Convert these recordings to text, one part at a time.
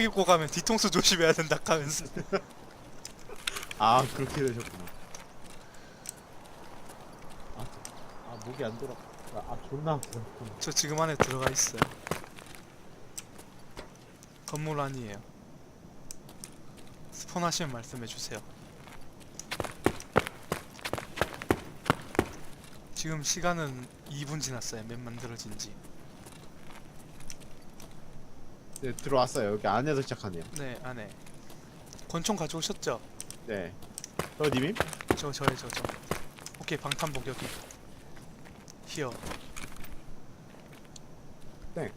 입고 가면 뒤통수 조심해야 된다 하면서 아 그렇게 되셨구나. 아, 아 목이 안 돌아. 아, 아 존나 아프다. 저 지금 안에 들어가 있어요 건물 안이에요 스폰 하시면 말씀해 주세요 지금 시간은 2분 지났어요 맵 만들어진 지 네 들어왔어요. 여기 안에서 시작하네요. 네 안에 권총 가져오셨죠? 네. 저 님임? 저 저요 저 저 오케이 방탄복 여기 히어 땡.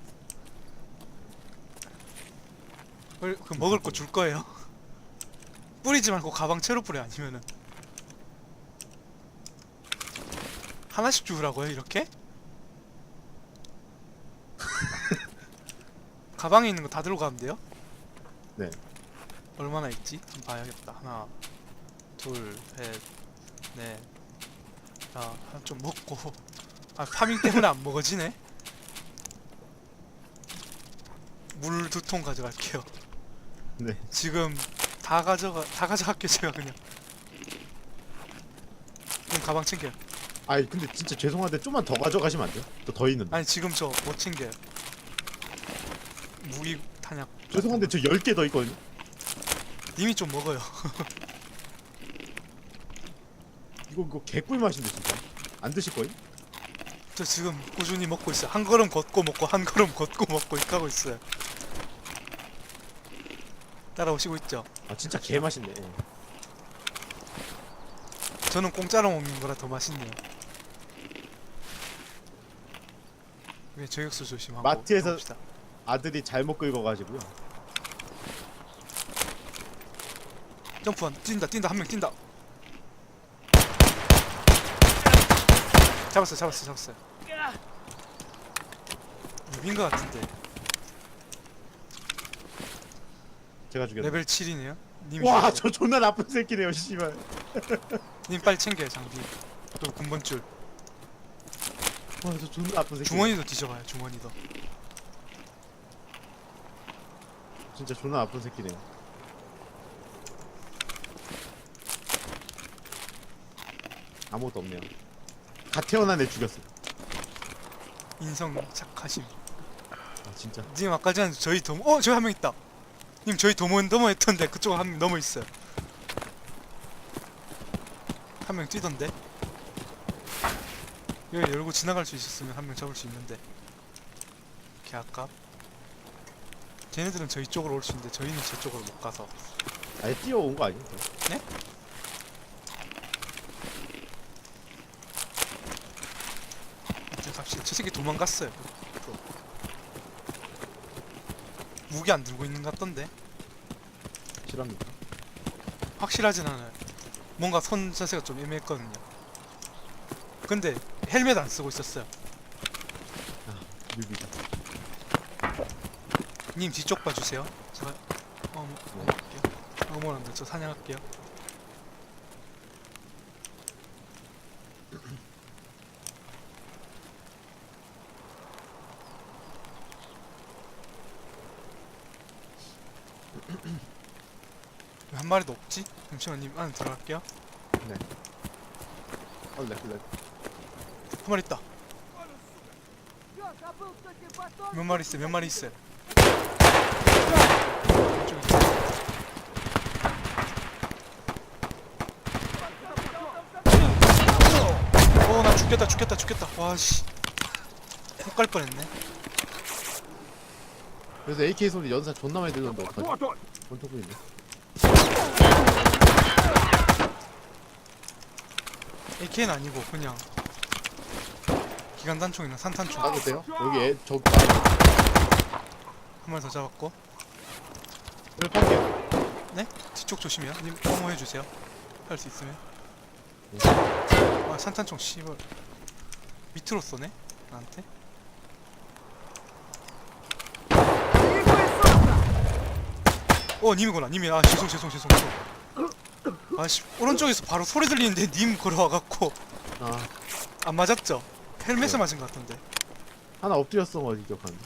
그, 그 먹을 거 줄 거예요 뿌리지 말고 가방 채로 뿌려 아니면은 하나씩 주라고요 이렇게? 가방에 있는 거 다 들고 가면 돼요? 네. 얼마나 있지? 좀 봐야겠다. 하나, 둘, 셋, 넷. 자, 좀 먹고. 아, 파밍 때문에 안 먹어지네. 물 두 통 가져갈게요. 네. 지금 다 가져가, 다 가져갈게요, 제가 그냥. 그럼 가방 챙겨요. 아니 근데 진짜 죄송한데 좀만 더 가져가시면 안 돼요? 저더 있는데. 아니, 지금 저 못 챙겨요. 무기 탄약. 죄송한데 저 10개 더 있거든요. 님이 좀 먹어요. 이거 이거 개꿀 맛인데 진짜. 안 드실 거예요? 저 지금 꾸준히 먹고 있어요. 한 걸음 걷고 먹고 한 걸음 걷고 먹고 이렇게 하고 있어요. 따라오시고 있죠? 아 진짜 개 맛있네. 저는 공짜로 먹는 거라 더 맛있네요. 왜 저격수 조심하고 마트에서- 해봅시다. 아들이 잘못 긁어가지고요. 점프 한 뛴다 뛴다 한 명 뛴다. 잡았어 잡았어 잡았어요. 유빈 거 같은데 제가 죽였네. 레벨 7이네요. 님이 와. 저 존나 나쁜 새끼네요, 씨발. 님 빨리 챙겨요 장비. 또 군번줄. 와, 저 존나 나쁜 새끼. 주머니도 뒤져봐요 주머니도. 진짜 존나 나쁜 새끼네요. 아무것도 없네요. 갓 태어난 애 죽였어. 인성 착하심. 아, 진짜. 님 아까 전에 저희 도모 어 저기 한명 있다. 님 저희 도모 넘어 했던데 그쪽 한 명 넘어 있어요. 한 명 뛰던데. 여기 열고 지나갈 수 있었으면 한 명 잡을 수 있는데. 개 아깝. 걔네들은 저희 쪽으로 올 수 있는데 저희는 저쪽으로 못 가서. 아예 뛰어온 거 아니야? 네? 이제 갑시다. 저 새끼 도망갔어요. 또. 무기 안 들고 있는 것 같던데. 실합니까? 확실하진 않아요. 뭔가 손 자세가 좀 애매했거든요. 근데 헬멧 안 쓰고 있었어요. 뮤비다. 님 뒤쪽 봐주세요. 제가 어머 네. 할게요. 어머란다. 저 사냥할게요. 왜 한 마리도 없지? 잠시만 님 안에 들어갈게요. 네. 어, 렉, 렉. 한 마리 있다. 몇 마리 있어? 몇 마리 있어? 이쪽에 있다. 어, 나 죽겠다, 죽겠다, 죽겠다. 와, 씨. 혹갈 뻔했네. 그래서 AK 소리 연사 존나 많이 들렸는데 어떡하지? 원터브 있네. AK는 아니고 그냥 기관 단총이나 산탄총 가도 돼요? 여기 애, 저, 한 마리 더 잡았고 을 팔게요. 네? 뒤쪽 조심해요. 님 어머 해주세요. 할 수 있으면. 아 산탄총 씨발 밑으로 쏘네 나한테. 어 님이구나 님이 아 죄송 죄송 죄송 죄송. 아씨 오른쪽에서 바로 소리 들리는데 님 걸어와갖고 아, 안 맞았죠? 헬멧에 네. 맞은 것 같던데. 하나 엎드렸어, 어디 기억하는데.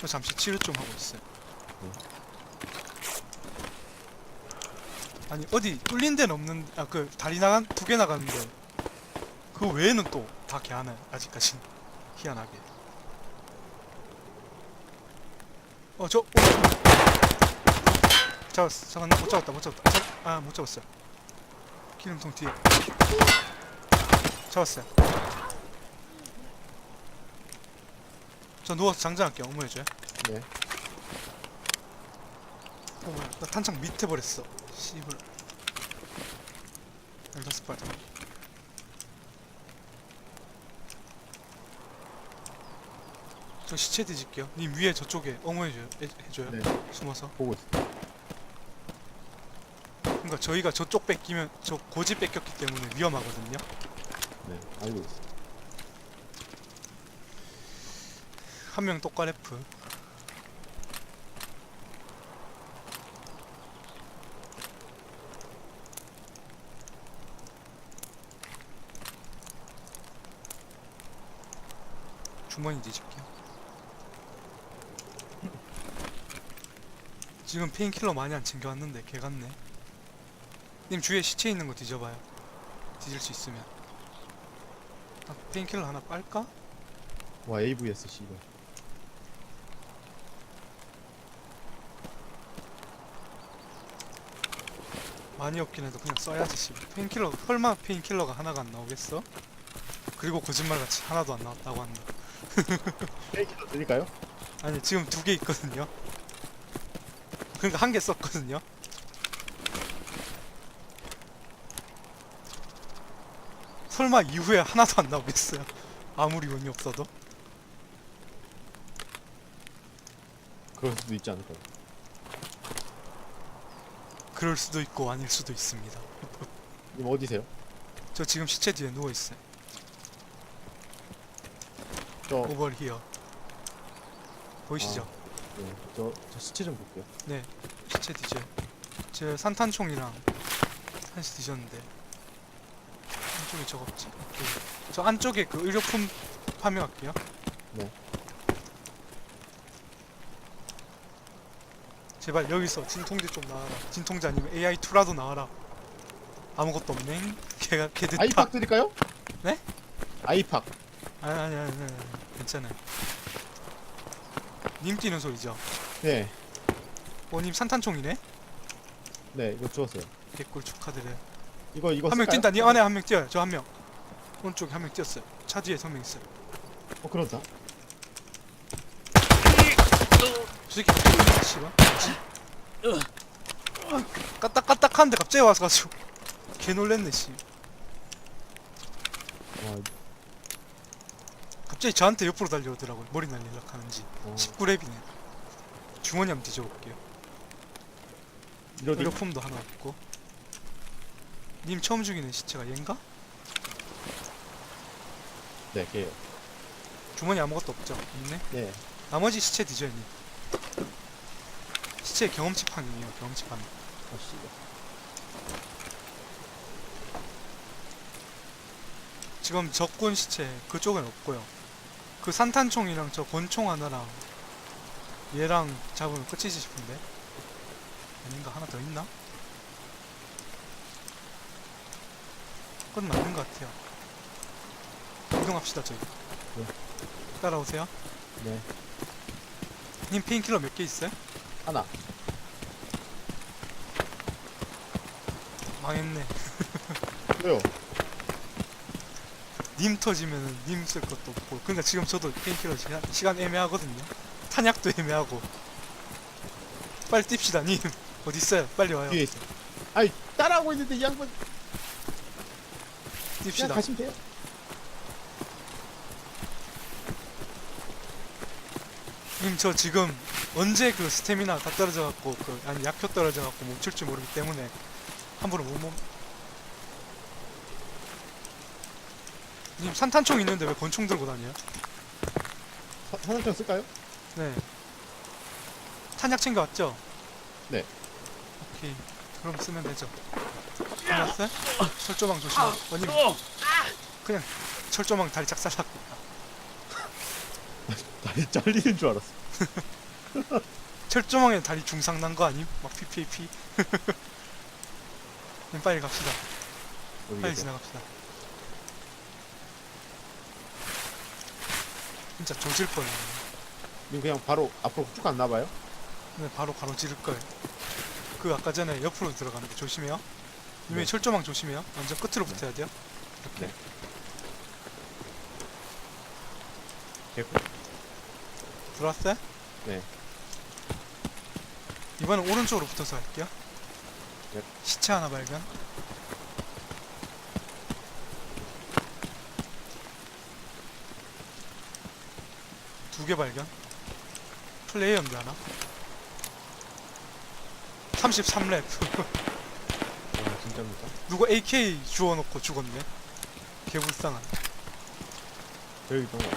저 잠시 치료 좀 하고 있어요. 네. 아니 어디 뚫린 데는 없는 아 그 다리 나간 두 개 나갔는데 그 외에는 또 다 개하네 아직까지 희한하게. 어저 어, 잡았어 잠깐 못 잡았다 못 잡았다 아못 잡았어요. 기름통 뒤에 잡았어요. 저 누워서 장전할게요. 어머 해줘요. 네. 어, 뭐야. 나 탄창 밑에 버렸어. 씨발. 열다섯 발. 저 시체 뒤질게요. 님 위에 저쪽에 어머 해줘요. 해, 해줘요. 네. 숨어서. 보고 있어. 그러니까 저희가 저쪽 뺏기면 저 고지 뺏겼기 때문에 위험하거든요. 네. 알고 있어. 한 명 똑가래프. 주머니 뒤질게요. 지금 페인킬러 많이 안 챙겨왔는데 개 같네. 님 주위에 시체 있는 거 뒤져봐요. 뒤질 수 있으면. 아, 페인킬러 하나 빨까? 와 AVS 씨발. 많이 없긴 해도 그냥 써야지 씨. 페인킬러 설마 페인킬러가 하나가 안 나오겠어? 그리고 거짓말같이 하나도 안 나왔다고 한다 페이키도 드릴까요? 아니 지금 두 개 있거든요 그러니까 한 개 썼거든요 설마 이후에 하나도 안 나오겠어요 아무리 운이 없어도 그럴 수도 있지 않을까요? 그럴 수도 있고 아닐 수도 있습니다 님 어디세요? 저 지금 시체 뒤에 누워 있어요 저, 오버 히어 보이시죠? 네. 저, 저 시체 좀 볼게요. 네, 시체 뒤져요. 제 산탄총이랑 한시 뒤졌는데 안쪽에 저거 없지? 오케이. 저 안쪽에 그 의료품 파밍할게요. 네. 제발 여기서 진통제 좀 나와라. 진통제 아니면 AI2라도 나와라. 아무것도 없네. 걔가 걔 됐다. 아이팍 드릴까요? 네? 아이팍. 아니 아니 아니 아니 괜찮아요. 님 뛰는 소리죠? 네. 어, 님 산탄총이네? 네, 이거 주웠어요. 개꿀 축하드려요. 이거 이거 한 명? 뛴다. 니 안에 한 명 뛰어요. 저 한 명. 오른쪽에 한 명 뛰었어요. 차 뒤에 한 명 있어요. 어, 그렇다. 저 새끼 씨발. 까딱까딱한데 갑자기 와서 가지고 개 놀랬네 씨. 와, 갑자기 저한테 옆으로 달려오더라고요. 머리 날리려고 하는지. 어, 19렙이네. 주머니 한번 뒤져볼게요. 이러지. 의료품도 하나 없고. 님 처음 죽이는 시체가 얘인가? 네, 걔요. 주머니 아무것도 없죠? 있네? 네. 나머지 시체 뒤져요 님. 시체 경험치 판이에요 경험치 판. 아, 씨발. 지금 적군 시체 그쪽엔 없고요. 그 산탄총이랑 저 권총 하나랑 얘랑 잡으면 끝이지 싶은데 아닌가 하나 더 있나? 끝 맞는 것 같아요. 이동합시다 저희. 네. 따라오세요. 네. 님 페인킬러 몇 개 있어요? 하나. 망했네. 왜요? 님 터지면은 님 쓸 것도 없고. 그러니까 지금 저도 페인킬러 시간, 시간 애매하거든요. 탄약도 애매하고. 빨리 뜁시다 님. 어디 있어요? 빨리 와요. 뒤에 있어. 아이, 따라하고 있는데 이 양반 그냥 뜁시다. 가시면 돼요. 님저 지금 언제 그 스태미나 다 떨어져 갖고 그 아니 약효 떨어져 갖고 멈출 줄 모르기 때문에 함부로 못 멈. 님 산탄총 있는데 왜 권총 들고 다녀요? 사- 산업장 쓸까요? 네. 탄약 챙겨왔죠? 네. 오케이. 그럼 쓰면 되죠. 끝났어요? 철조망 조심. 아니 그냥 철조망 다리 짝살랐고. 다리 잘리는 줄 알았어. 철조망에 다리 중상 난 거 아님? 막 PPAP 님 빨리 갑시다 빨리 계세요. 지나갑시다 진짜 조질 뻔해 님 그냥 바로 앞으로 쭉 갔나 봐요? 근데 바로 가로지를 거예요 그 아까 전에 옆으로 들어가는데 조심해요 님이 네. 철조망 조심해요 완전 끝으로 붙어야 돼요 이렇게 네. 됐고. 들어왔어요? 네. 이번엔 오른쪽으로 붙어서 할게요. 네. 시체 하나 발견. 두 개 발견. 플레이 연비 하나. 33렙. 아 진짜입니까? 누가 AK 주워놓고 죽었네. 개불쌍한. 저기 있던 거.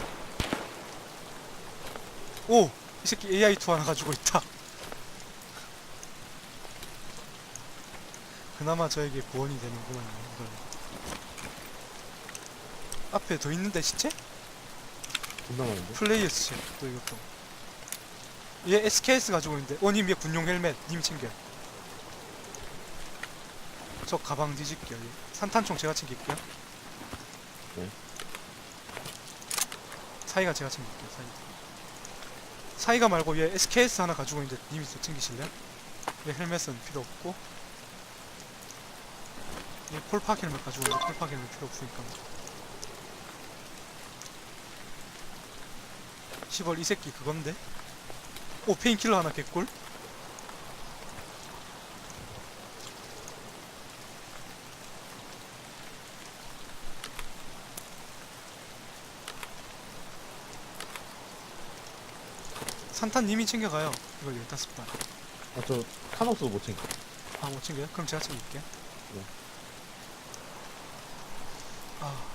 오! 이 새끼 AI2 하나 가지고 있다. 그나마 저에게 구원이 되는구만, 이걸. 앞에 더 있는데, 시체? 존나 많은데? 플레이어 시체, 또 이것도. 얘 SKS 가지고 있는데, 어, 님, 얘 군용 헬멧, 님 챙겨. 저 가방 뒤질게요, 얘. 산탄총 제가 챙길게요. 네. 사이가 제가 챙길게요, 사이. 사이가 말고 얘 SKS 하나 가지고 있는데 님이 또 챙기실래요? 얘 헬멧은 필요 없고 얘 폴팍 헬멧 가지고 있는데 폴팍 헬멧 필요 없으니까 10월 이 새끼 그건데? 오 페인킬러 하나 개꿀? 산탄 님이 챙겨가요 이거 15발 아저 카노스도 못 챙겨. 아, 못 챙겨요? 그럼 제가 챙길게요. 네. 아.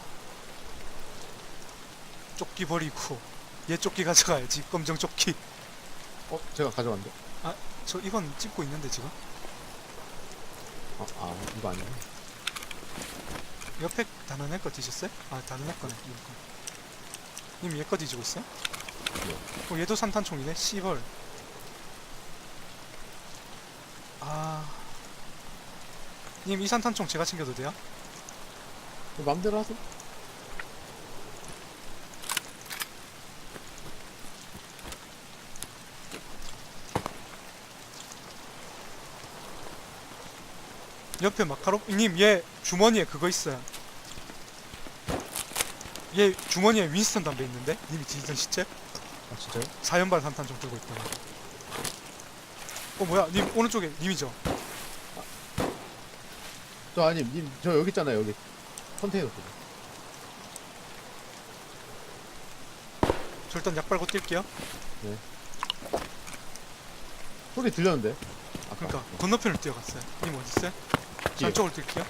조끼 버리고 얘 조끼 가져가야지. 검정 조끼. 어 제가 가져왔는데? 저 이건 찍고 있는데 지금. 아, 아 이거 아니네. 옆에 다른 애거 뒤졌어요? 아, 다른 애 거네. 이거 거. 님얘거 뒤지고 있어요? 네. 어, 얘도 산탄총이네. 씨벌. 아. 님 이 산탄총 제가 챙겨도 돼요? 맘대로 하세요. 옆에 마카로 님 얘 주머니에 그거 있어요. 얘 주머니에 윈스턴 담배 있는데 님이 뒤지던 시체 아 진짜요? 사연발 산탄총 들고 있더라. 어 뭐야 님 오른쪽에 님이죠? 저 아니 님 저 여기 있잖아요 여기 컨테이너 쪽에. 저 일단 약 빨고 뛸게요. 소리 들렸는데? 아까. 그러니까 건너편을 뛰어갔어요. 님 어디 있어요? 뒤에. 저쪽으로 뛸게요.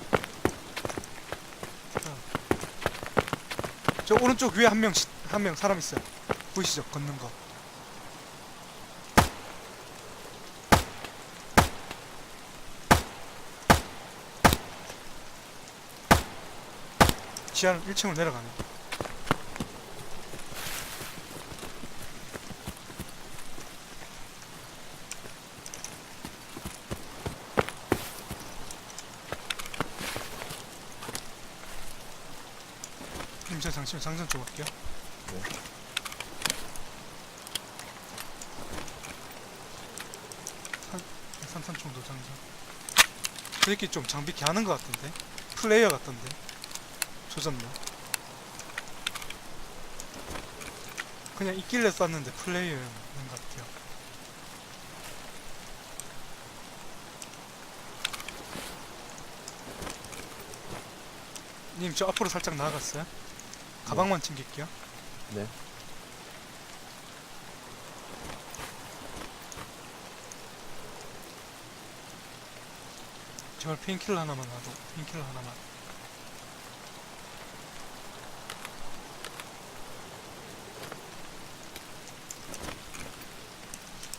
자. 저 오른쪽 위에 한명한명 사람 있어요. 보이시죠? 걷는 거. 지하 1층으로 내려가네. 임차 장치 장전 좀 할게요. 네. 산, 산탄총도 장전. 그 새끼 좀 장비 개하는 것 같던데? 플레이어 같던데? 조졌나? 그냥 있길래 쐈는데 플레이어인 것 같아요. 님, 저 앞으로 살짝 나아갔어요? 가방만 챙길게요. 네. 제발 페인킬러 하나만 놔도 페인킬러 하나만.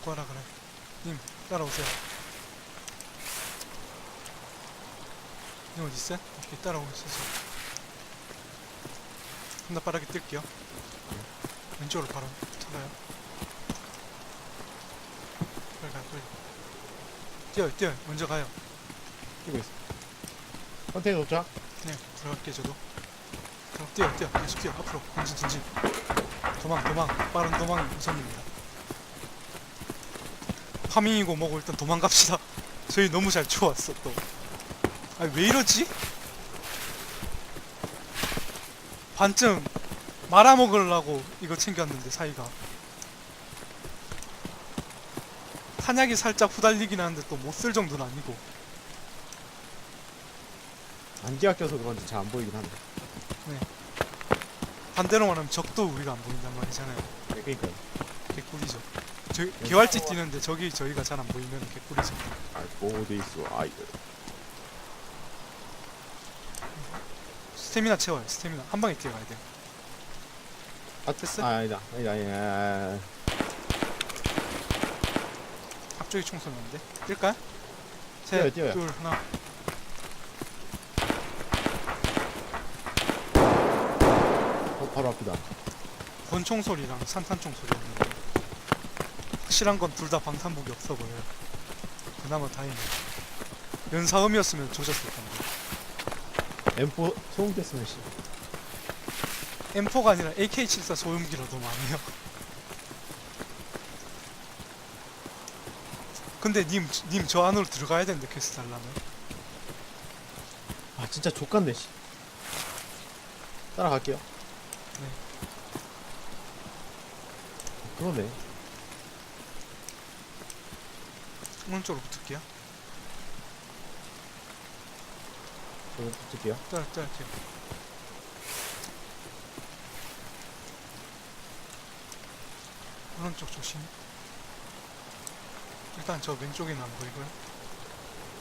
구하라 그래. 님 따라오세요. 님 있어요? 오케이 따라오고 있어서. 존나 빠르게 뛸게요. 왼쪽으로 바로 쳐가요. 빨리. 뛰어 뛰어 먼저 가요. 뛰고 있어. 컨테이너 도착. 네 들어갈게 저도. 그럼 뛰어 뛰어 계속 뛰어 앞으로 전진 전진. 도망 도망 빠른 도망이 우선입니다. 파밍이고 뭐고 일단 도망갑시다. 저희 너무 잘 추웠어 또. 아니 왜 이러지? 반쯤 말아먹으려고 이거 챙겼는데 사이가 탄약이 살짝 후달리긴 하는데 또 못 쓸 정도는 아니고 안개가 껴서 그런지 잘 안 보이긴 한데. 반대로 말하면 적도 우리가 안 보인단 말이잖아요 네, 그니까요. 개꿀이죠 저 개활지 뛰는데 저기 저희가 잘 안 보이면 개꿀이죠 알고 있어 아이들. 스태미나 채워요 스태미나 한 방에 뛰어가야 돼요 아, 됐어? 아, 아니다. 아니다, 아니다. 앞쪽에 총 쏘는데 뛸까요? 뛰어요, 셋, 뛰어요. 둘, 하나 바로 앞이다. 권총 소리랑 산탄총 소리였는데 확실한 건 둘 다 방탄복이 없어 보여요 그나마 다행이에요 연사음이었으면 조졌을 텐데 M4 소음 꼈으면 씨. M4가 아니라 AK74 소음기라도 많아요 근데 님 님 저 안으로 들어가야 되는데 퀘스트 하려면 아, 진짜 족같네 씨. 따라갈게요. 그러네. 오른쪽으로 붙을게요. 저도 붙을게요. 따라 따라게요 오른쪽 조심. 일단 저 왼쪽에는 안 보이고요.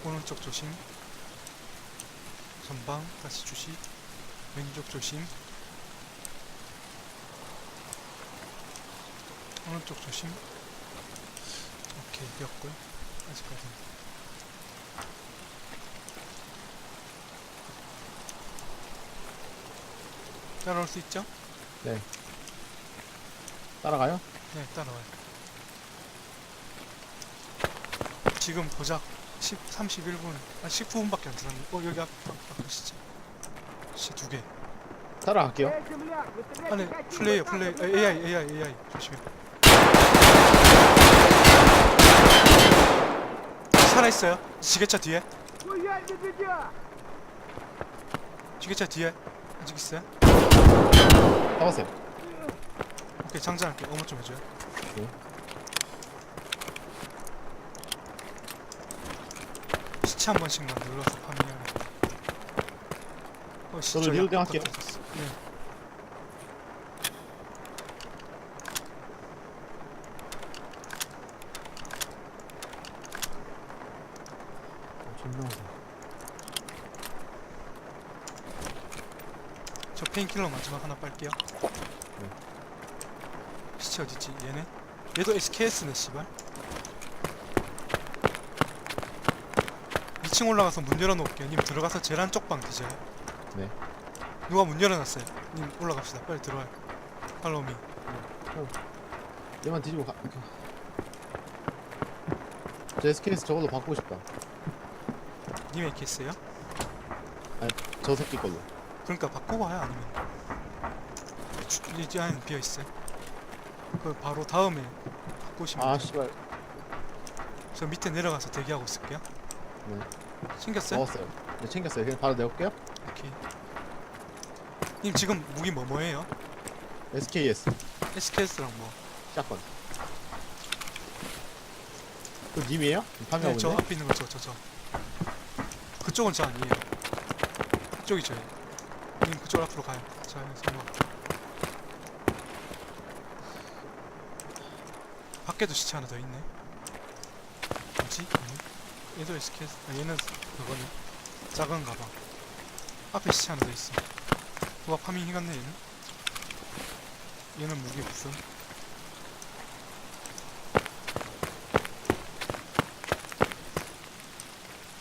오른쪽 조심. 전방 다시 주시. 왼쪽 조심 오른쪽 조심 오케이 되었고요 아직까지는 따라올 수 있죠? 따라가요? 네, 따라와요. 지금 고작 10, 31분, 아 19분밖에 안 지났네. 어 여기 앞, 앞 바꾸시죠. 씨두 개. 따라갈게요. 안에 플레이어, 플레이, 아, AI, AI, AI 조심해. 살아 있어요. 지게차 뒤에. 지게차 뒤에 아직 있어요? 잡았어요. 오케이 장전할게. 어머 좀 해줘요. 네. 시체 한 번씩만 눌러서 파밍해야 돼. 어, 씨, 저도 리로딩 아까 할게요. 네. 어, 존나 무서워. 저 페인킬러 마지막 하나 빨게요. 시체 어딨지? 얘네? 얘도 SKS네 씨발. 2층 올라가서 문 열어놓을게요. 님 들어가서 제란 쪽방 뒤져요. 네. 누가 문 열어놨어요? 님 올라갑시다. 빨리 들어와요. 팔로우미. 얘만 뒤지고 가. 저 SKS 저걸로 바꾸고 싶다. 님 AKS예요? 저 새끼 걸로. 그러니까 바꾸고 와요 아니면 주- 이뒤 안에 비어 있어요. 그 바로 다음에 바꾸시면 아 돼요. 씨발. 저 밑에 내려가서 대기하고 있을게요. 네. 챙겼어요? 먹었어요. 네, 챙겼어요. 그냥 바로 내올게요. 오케이. 님 지금 무기 뭐 뭐예요? SKS SKS랑 뭐? 샷건. 그 님이에요? 파밍하고 네, 저 있네. 앞에 있는 거 저 저 저. 그쪽은 저 아니에요. 그쪽이 저예요. 님 그쪽 앞으로 가요. 저요 성공. 밖에도 시체 하나 더 있네. 뭐지? 아니? 얘도 SKS. 아, 얘는 그거네. 작은 가방. 앞에 시체 하나 더 있어. 누가 파밍 해갔네 얘는. 얘는 무기 없음.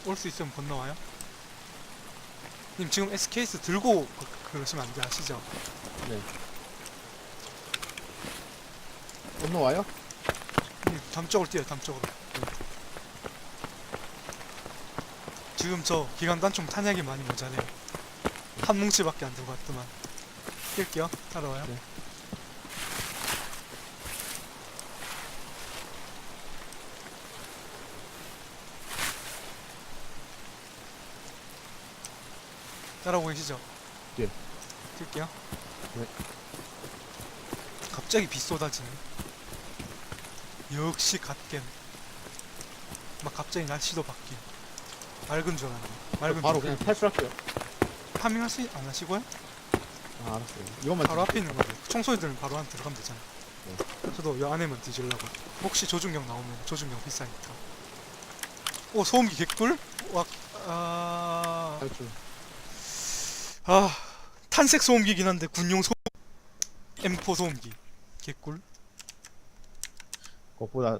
올수 있으면 건너와요. 님 지금 SKS 들고 그- 그러시면 안 돼 아시죠? 네. 건너 와요? 네, 담 쪽으로 뛰어요, 담 쪽으로. 지금 저 기관단총 탄약이 많이 모자래요. 한 뭉치밖에 안 들고 왔더만. 뛸게요, 따라와요. 네. 따라오고 계시죠? 예. 뛸게요. 네. 갑자기 비 쏟아지네. 역시 갓겜. 막 갑자기 날씨도 바뀌. 맑은 줄 알았네. 맑은 바로 줄 그냥. 탈출할게요. 파밍하시 안 하시고요? 아 알았어요. 이것만 바로 앞에 있는 거죠. 총소리 들으면 바로 안 들어가면 되잖아. 네. 저도 요 안에만 뒤질라고. 혹시 조준경 나오면 조준경 비싸니까. 오 소음기 개꿀? 와, 아, 탈출. 아 탄색 소음기긴 한데 군용 소 M4 소음기 개꿀. 그것보다